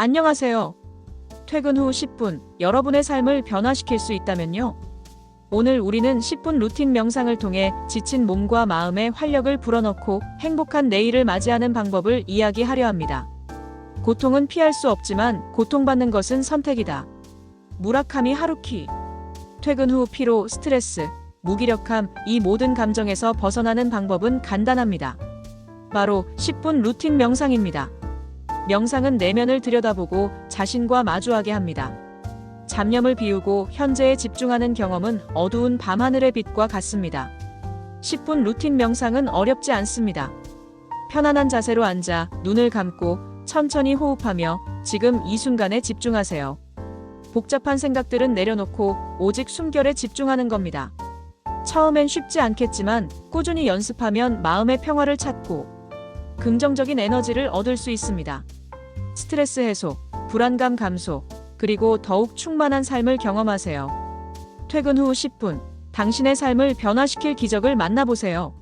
안녕하세요. 퇴근 후 10분, 여러분의 삶을 변화시킬 수 있다면요? 오늘 우리는 10분 루틴 명상을 통해 지친 몸과 마음에 활력을 불어넣고 행복한 내일을 맞이하는 방법을 이야기하려 합니다. 고통은 피할 수 없지만 고통받는 것은 선택이다. 무라카미 하루키. 퇴근 후 피로, 스트레스, 무기력함, 이 모든 감정에서 벗어나는 방법은 간단합니다. 바로 10분 루틴 명상입니다. 명상은 내면을 들여다보고 자신과 마주하게 합니다. 잡념을 비우고 현재에 집중하는 경험은 어두운 밤하늘의 빛과 같습니다. 10분 루틴 명상은 어렵지 않습니다. 편안한 자세로 앉아 눈을 감고 천천히 호흡하며 지금 이 순간에 집중하세요. 복잡한 생각들은 내려놓고 오직 숨결에 집중하는 겁니다. 처음엔 쉽지 않겠지만 꾸준히 연습하면 마음의 평화를 찾고 긍정적인 에너지를 얻을 수 있습니다. 스트레스 해소, 불안감 감소, 그리고 더욱 충만한 삶을 경험하세요. 퇴근 후 10분, 당신의 삶을 변화시킬 기적을 만나보세요.